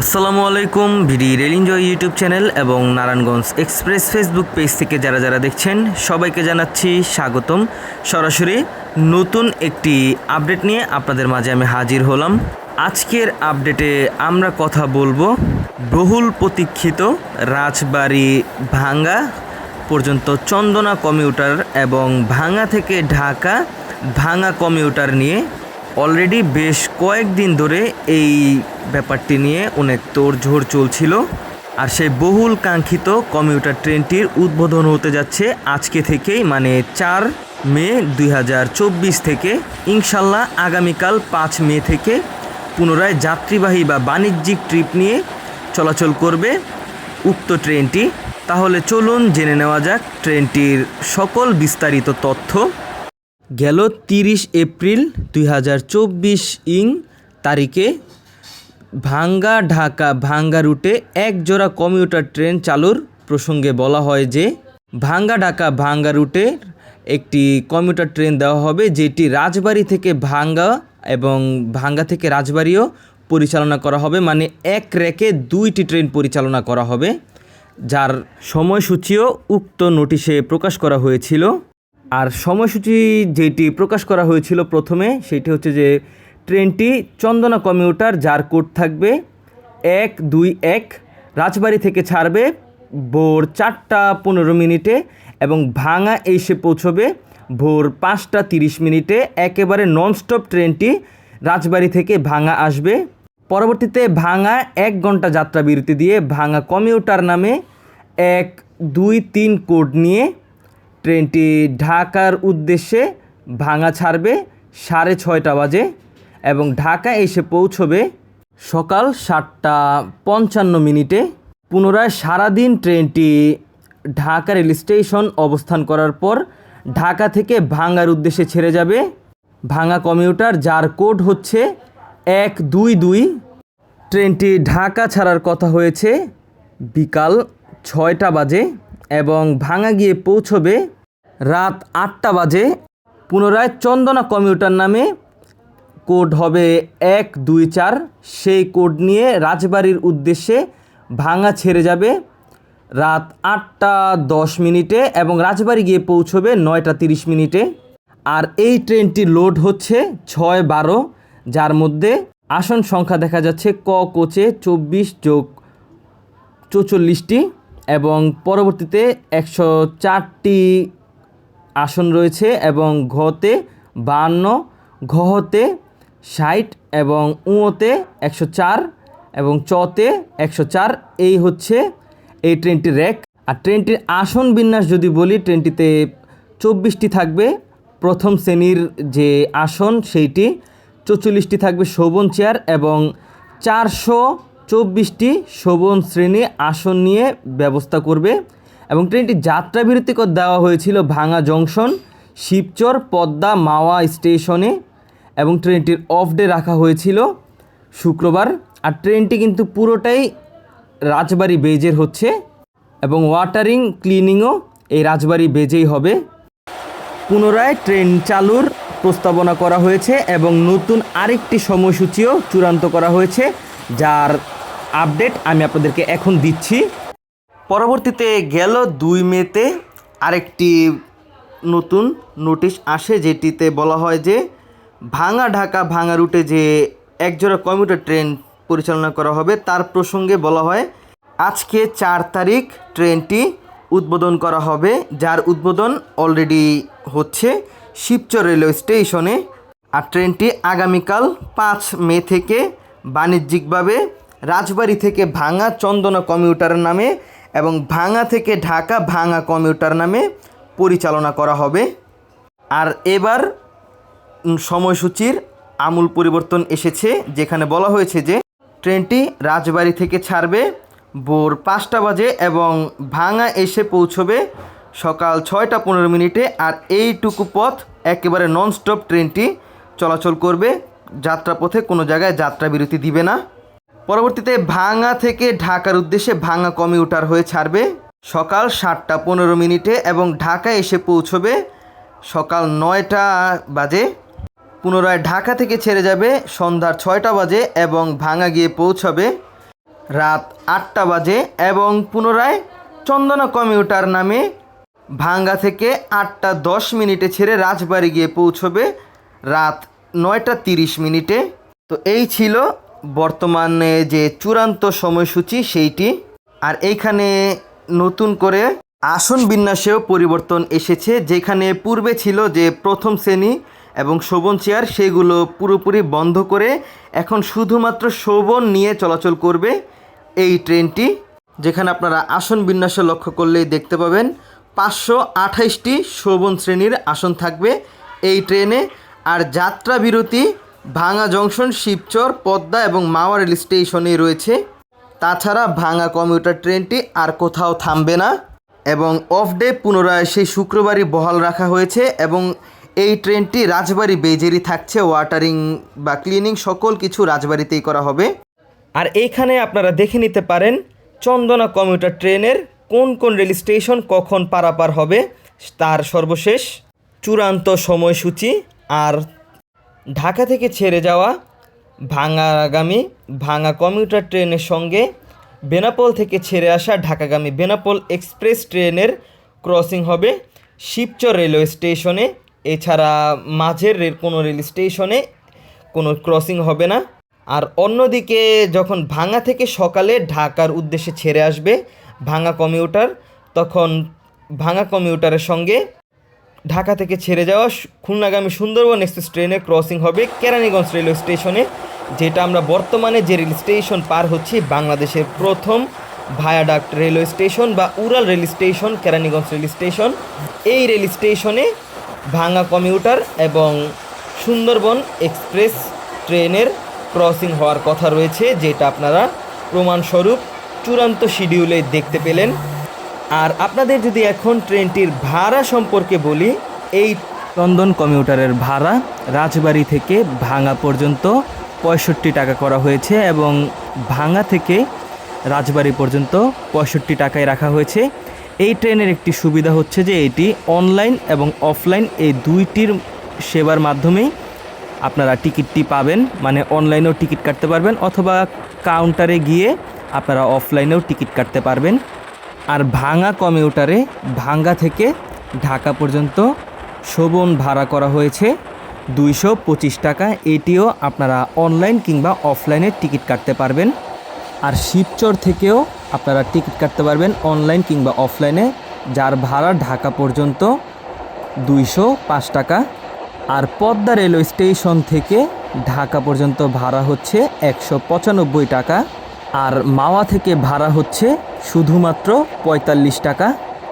আসসালামু আলাইকুম, VD rail enjoy YouTube channel এবং নারায়ণগঞ্জ এক্সপ্রেস ফেসবুক পেজ থেকে যারা যারা দেখছেন, সবাইকে জানাচ্ছি স্বাগতম। সরাসরি নতুন একটি আপডেট নিয়ে আপনাদের মাঝে আমি হাজির হলাম। আজকের আপডেটে আমরা কথা বলব, বহুল প্রতীক্ষিত রাজবাড়ি ভাঙ্গা পর্যন্ত চন্দনা কমিউটার এবং ভাঙা থেকে ঢাকা ভাঙা কমিউটার নিয়ে অলরেডি বেশ কয়েকদিন ধরে এই ব্যাপারটি নিয়ে অনেক তোড়ঝোড় চলছিল আর সেই বহুল কাঙ্ক্ষিত কমিউটার ট্রেনটির উদ্বোধন হতে যাচ্ছে আজকে থেকেই মানে চার মে দুই হাজার চব্বিশ থেকে। ইনশাল্লাহ আগামীকাল পাঁচ মে থেকে পুনরায় যাত্রীবাহী বা বাণিজ্যিক ট্রিপ নিয়ে চলাচল করবে উক্ত ট্রেনটি। তাহলে চলুন জেনে নেওয়া যাক ট্রেনটির সকল বিস্তারিত তথ্য। গেল তিরিশ এপ্রিল দুই হাজার চব্বিশ ইং তারিখে ভাঙ্গা ঢাকা ভাঙ্গা রুটে এক জোড়া কমিউটার ট্রেন চালুর প্রসঙ্গে বলা হয় যে, ভাঙ্গা ঢাকা ভাঙ্গা রুটে একটি কমিউটার ট্রেন দেওয়া হবে যেটি রাজবাড়ি থেকে ভাঙ্গা এবং ভাঙ্গা থেকে রাজবাড়িও পরিচালনা করা হবে মানে এক রেকে দুইটি ট্রেন পরিচালনা করা হবে। যার সময়সূচিও উক্ত নোটিশে প্রকাশ করা হয়েছিল। আর সময়সূচি যেটি প্রকাশ করা হয়েছিল প্রথমে, সেটি হচ্ছে যে ট্রেনটি চন্দনা কমিউটার, যার কোড থাকবে এক দুই এক, রাজবাড়ি থেকে ছাড়বে ভোর চারটা পনেরো মিনিটে এবং ভাঙা এসে পৌঁছবে ভোর পাঁচটা তিরিশ মিনিটে। একেবারে ননস্টপ ট্রেনটি রাজবাড়ি থেকে ভাঙা আসবে। পরবর্তীতে ভাঙা এক ঘণ্টা যাত্রা বিরতি দিয়ে ভাঙা কমিউটার নামে এক দুই তিন কোড নিয়ে ট্রেনটি ঢাকার উদ্দেশ্যে ভাঙা ছাড়বে সাড়ে ছয়টা বাজে এবং ঢাকা এসে পৌঁছবে সকাল সাতটা পঞ্চান্ন মিনিটে। পুনরায় সারাদিন ট্রেনটি ঢাকা রেল স্টেশন অবস্থান করার পর ঢাকা থেকে ভাঙার উদ্দেশ্যে ছেড়ে যাবে। ভাঙা কমিউটার যার কোড হচ্ছে এক দুই দুই। ট্রেনটি ঢাকা ছাড়ার কথা হয়েছে বিকাল ছয়টা বাজে। এবং ভাঙা গিয়ে পৌঁছবে রাত আটটা বাজে। পুনরায় চন্দনা কমিউটার নামে কোড হবে এক দুই চার। সেই কোড নিয়ে রাজবাড়ির উদ্দেশ্যে ভাঙা ছেড়ে যাবে রাত আটটা দশ মিনিটে এবং রাজবাড়ি গিয়ে পৌঁছবে নয়টা তিরিশ মিনিটে। আর এই ট্রেনটি লোড হচ্ছে ছয় বারো, যার মধ্যে আসন সংখ্যা দেখা যাচ্ছে ক কোচে চব্বিশ যোগ চৌচল্লিশটি। এবং পরবর্তীতে একশো চারটি আসন রয়েছে এবং ঘতে বান্ন ঘতে ষাট এবং উঁতে একশো চার এবং চতে একশো চার। এই হচ্ছে এই ট্রেনটির র্যাক। আর ট্রেনটির আসন বিন্যাস যদি বলি, ট্রেনটিতে চব্বিশটি থাকবে। প্রথম শ্রেণির যে আসন, সেইটি চৌচল্লিশটি থাকবে শোভন চেয়ার এবং চারশো চব্বিশটি শোভন শ্রেণি আসন নিয়ে ব্যবস্থা করবে এবং ট্রেনটি যাত্রা বিরতি করে দেওয়া হয়েছিল ভাঙা জংশন, শিবচর, পদ্মা, মাওয়া স্টেশনে এবং ট্রেনটির অফ ডে রাখা হয়েছিল শুক্রবার। আর ট্রেনটি কিন্তু পুরোটাই রাজবাড়ি বেজের হচ্ছে এবং ওয়াটারিং ক্লিনিংও এই রাজবাড়ি বেজেই হবে। পুনরায় ট্রেন চালুর প্রস্তাবনা করা হয়েছে এবং নতুন আরেকটি সময়সূচিও চূড়ান্ত করা হয়েছে, যার আপডেট আমি আপনাদেরকে এখন দিচ্ছি। পরবর্তীতে গেল দুই মেতে আরেকটি নতুন নোটিশ আসে, যেটিতে বলা হয় যে ভাঙা ঢাকা, ভাঙা রুটে যে একজোড়া কমিউটার ট্রেন পরিচালনা করা হবে, তার প্রসঙ্গে বলা হয়, আজকে চার তারিখ ট্রেনটি উদ্বোধন করা হবে, যার উদ্বোধন অলরেডি হচ্ছে শিবচর রেলওয়ে স্টেশনে। আর ট্রেনটি আগামীকাল পাঁচ মে থেকে বাণিজ্যিকভাবে রাজবাড়ি থেকে ভাঙা চন্দনা কমিউটার নামে এবং ভাঙা থেকে ঢাকা ভাঙা কমিউটার নামে পরিচালনা করা হবে। আর এবার সময়সূচির আমূল পরিবর্তন এসেছে, যেখানে বলা হয়েছে যে ট্রেনটি রাজবাড়ি থেকে ছাড়বে ভোর পাঁচটা বাজে এবং ভাঙা এসে পৌঁছবে সকাল ছয়টা পনেরো মিনিটে। আর এইটুকু পথ একেবারে ননস্টপ ট্রেনটি চলাচল করবে। যাত্রাপথে কোনো জায়গায় যাত্রা বিরতি দিবে না। পরবর্তীতে ভাঙা থেকে ঢাকার উদ্দেশ্যে ভাঙা কমিউটার হয়ে ছাড়বে। সকাল সাতটা পনেরো মিনিটে এবং ঢাকা এসে পৌঁছবে সকাল নয়টা বাজে। পুনরায় ঢাকা থেকে ছেড়ে যাবে সন্ধ্যার ছয়টা বাজে এবং ভাঙা গিয়ে পৌঁছবে রাত আটটা বাজে এবং পুনরায় চন্দনা কমিউটার নামে ভাঙ্গা থেকে আটটা দশ মিনিটে ছেড়ে রাজবাড়ি গিয়ে পৌঁছবে রাত নয়টা তিরিশ মিনিটে। তো এই ছিল বর্তমানে যে চূড়ান্ত সময়সূচি সেইটি। আর এইখানে নতুন করে আসন বিন্যাসেও পরিবর্তন এসেছে, যেখানে পূর্বে ছিল যে প্রথম শ্রেণি এবং শোভন চেয়ার, সেগুলো পুরোপুরি বন্ধ করে এখন শুধুমাত্র শোভন নিয়ে চলাচল করবে এই ট্রেনটি, যেখানে আপনারা আসন বিন্যাস লক্ষ্য করলেই দেখতে পাবেন পাঁচশো আঠাইশটি শোভন শ্রেণির আসন থাকবে এই ট্রেনে। আর যাত্রা বিরতি ভাঙা জংশন, শিবচর, পদ্মা এবং মাওয়া রেল স্টেশনে রয়েছে। তাছাড়া ভাঙা কমিউটার ট্রেনটি আর কোথাও থামবে না এবং অফ ডে পুনরায় সেই শুক্রবারই বহাল রাখা হয়েছে এবং এই ট্রেনটি রাজবাড়ি বেজেরই থাকছে। ওয়াটারিং বা ক্লিনিং সকল কিছু রাজবাড়িতেই করা হবে। আর এইখানে আপনারা দেখে নিতে পারেন চন্দনা কমিউটার ট্রেনের কোন কোন রেল স্টেশন কখন পারাপার হবে, তার সর্বশেষ চূড়ান্ত সময়সূচি আর ঢাকা থেকে ছেড়ে যাওয়া ভাঙাগামী ভাঙা কমিউটার ট্রেনের সঙ্গে বেনাপোল থেকে ছেড়ে আসা ঢাকাগামী বেনাপোল এক্সপ্রেস ট্রেনের ক্রসিং হবে শিবচর রেলওয়ে স্টেশনে। এছাড়া মাঝের রেল, কোনো রেল স্টেশনে কোনো ক্রসিং হবে না। আর অন্যদিকে যখন ভাঙা থেকে সকালে ঢাকার উদ্দেশ্যে ছেড়ে আসবে ভাঙা কমিউটার, তখন ভাঙা কমিউটারের সঙ্গে ঢাকা থেকে ছেড়ে যাওয়া খুলনাগামী সুন্দরবন এক্সপ্রেস ট্রেনে ক্রসিং হবে কেরানীগঞ্জ রেলওয়ে স্টেশনে, যেটা আমরা বর্তমানে যে রেল স্টেশন পার হচ্ছি, বাংলাদেশের প্রথম ভায়াডাক্ট রেলওয়ে স্টেশন বা উড়াল rail station, Keraniganj rail station. এই রেল স্টেশনে ভাঙা কমিউটার এবং সুন্দরবন এক্সপ্রেস ট্রেনের ক্রসিং হওয়ার কথা রয়েছে, যেটা আপনারা প্রমাণস্বরূপ চূড়ান্ত শিডিউলে দেখতে পেলেন। আর আপনাদের যদি এখন ট্রেনটির ভাড়া সম্পর্কে বলি, এই চন্দন কমিউটারের ভাড়া রাজবাড়ি থেকে ভাঙা পর্যন্ত পঁয়ষট্টি টাকা করা হয়েছে এবং ভাঙা থেকে রাজবাড়ি পর্যন্ত পঁয়ষট্টি টাকায় রাখা হয়েছে। এই ট্রেনের একটি সুবিধা হচ্ছে যে এটি অনলাইন এবং অফলাইন এই দুইটির সেবার মাধ্যমেই আপনারা টিকিটটি পাবেন মানে অনলাইনেও টিকিট কাটতে পারবেন অথবা কাউন্টারে গিয়ে আপনারা অফলাইনেও টিকিট কাটতে পারবেন। আর ভাঙা কমিউটারে ভাঙ্গা থেকে ঢাকা পর্যন্ত শোভন ভাড়া করা হয়েছে। দুইশো পঁচিশ টাকা এটিও আপনারা অনলাইন কিংবা অফলাইনে টিকিট কাটতে পারবেন। আর শিবচর থেকেও আপনারা টিকিট কাটতে পারবেন অনলাইন কিংবা অফলাইনে। যার ভাড়া ঢাকা পর্যন্ত দুইশো পাঁচ টাকা। আর পদ্মা রেলওয়ে স্টেশন থেকে ঢাকা পর্যন্ত ভাড়া হচ্ছে একশো পঁচানব্বই টাকা। আর মাওয়া থেকে ভাড়া হচ্ছে শুধুমাত্র পঁয়তাল্লিশ টাকা।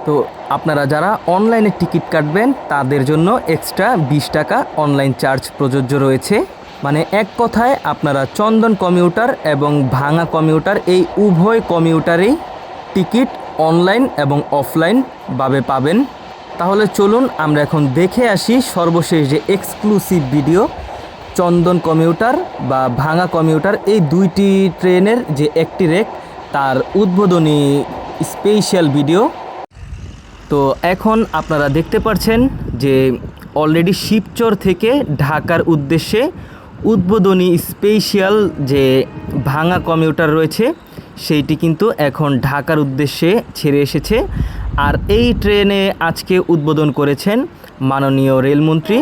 তো আপনারা যারা অনলাইনে টিকিট কাটবেন, তাদের জন্য এক্সট্রা বিশ টাকা অনলাইন চার্জ প্রযোজ্য রয়েছে। মানে এক কথায় আপনারা চন্দন কমিউটার এবং ভাঙা কমিউটার এই উভয় কমিউটারেই টিকিট অনলাইন এবং অফলাইন ভাবে পাবেন। তাহলে চলুন আমরা এখন দেখে আসি সর্বশেষ যে এক্সক্লুসিভ ভিডিও চন্দন কমিউটার বা ভাঙা কমিউটার এই দুইটি ট্রেনের যে একটি রেক তার উদ্বোধনী স্পেশাল ভিডিও। তো এখন আপনারা দেখতে পাচ্ছেন যে অলরেডি শিবচর থেকে ঢাকার উদ্দেশ্যে উদ্বোধনী স্পেশাল যে ভাঙা কমিউটার রয়েছে, সেইটি কিন্তু এখন ঢাকার উদ্দেশ্যে ছেড়ে এসেছে। আর এই ট্রেনে আজকে উদ্বোধন করেছেন মাননীয় রেলমন্ত্রী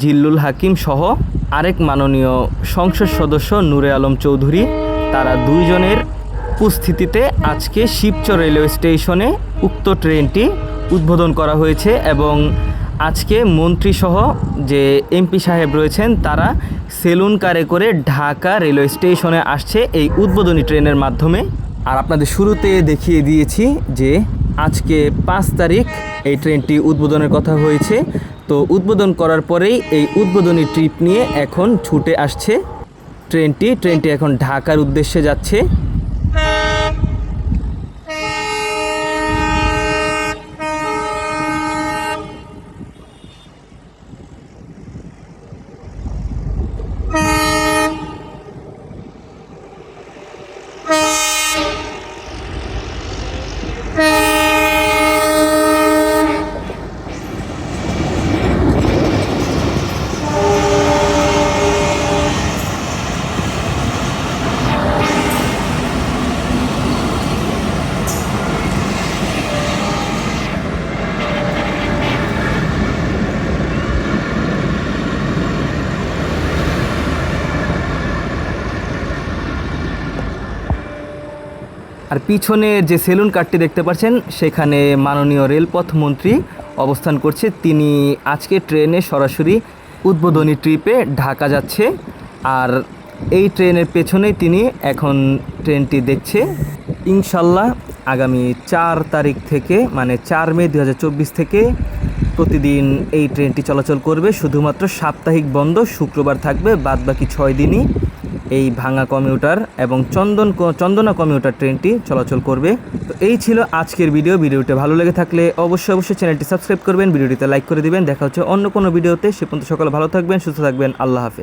জিল্লুল হাকিম সহ আরেক মাননীয় সংসদ সদস্য নূরে আলম চৌধুরী। তারা দুইজনের উপস্থিতিতে আজকে শিবচর রেলওয়ে স্টেশনে উক্ত ট্রেনটি উদ্বোধন করা হয়েছে এবং আজকে মন্ত্রীসহ যে এমপি সাহেব রয়েছেন, তারা সেলুন কারে করে ঢাকা রেলওয়ে স্টেশনে আসছে এই উদ্বোধনী ট্রেনের মাধ্যমে। আর আপনাদের শুরুতে দেখিয়ে দিয়েছি যে আজকে পাঁচ তারিখ এই ট্রেনটি উদ্বোধনের কথা হয়েছে। তো উদ্বোধন করার পরেই এই উদ্বোধনী ট্রিপ নিয়ে এখন ছুটে আসছে। ট্রেনটি ট্রেনটি এখন ঢাকার উদ্দেশ্যে যাচ্ছে। Bye. আর পিছনে যে সেলুন কার্ডটি দেখতে পাচ্ছেন, সেখানে মাননীয় রেলপথ মন্ত্রী অবস্থান করছে। তিনি আজকে ট্রেনে সরাসরি উদ্বোধনী ট্রিপে ঢাকা যাচ্ছে আর এই ট্রেনের পেছনেই তিনি এখন ট্রেনটি দেখছে। ইনশাল্লাহ আগামী চার তারিখ থেকে মানে চার মে দু হাজার চব্বিশ থেকে প্রতিদিন এই ট্রেনটি চলাচল করবে। শুধুমাত্র সাপ্তাহিক বন্ধ, শুক্রবার থাকবে, বাদবাকি ছয় দিনই এই ভাঙা কমিউটার এবং চন্দন চন্দনা কমিউটার ট্রেনটি চলাচল করবে। তো এই ছিল আজকের ভিডিও ভিডিওটি ভালো লেগে থাকলে অবশ্যই অবশ্যই চ্যানেলটি সাবস্ক্রাইব করবেন। ভিডিওটিতে লাইক করে দিবেন। দেখা হচ্ছে অন্য কোনো ভিডিওতে সে পর্যন্ত সকালে ভালো থাকবেন, সুস্থ থাকবেন। আল্লাহ হাফেজ।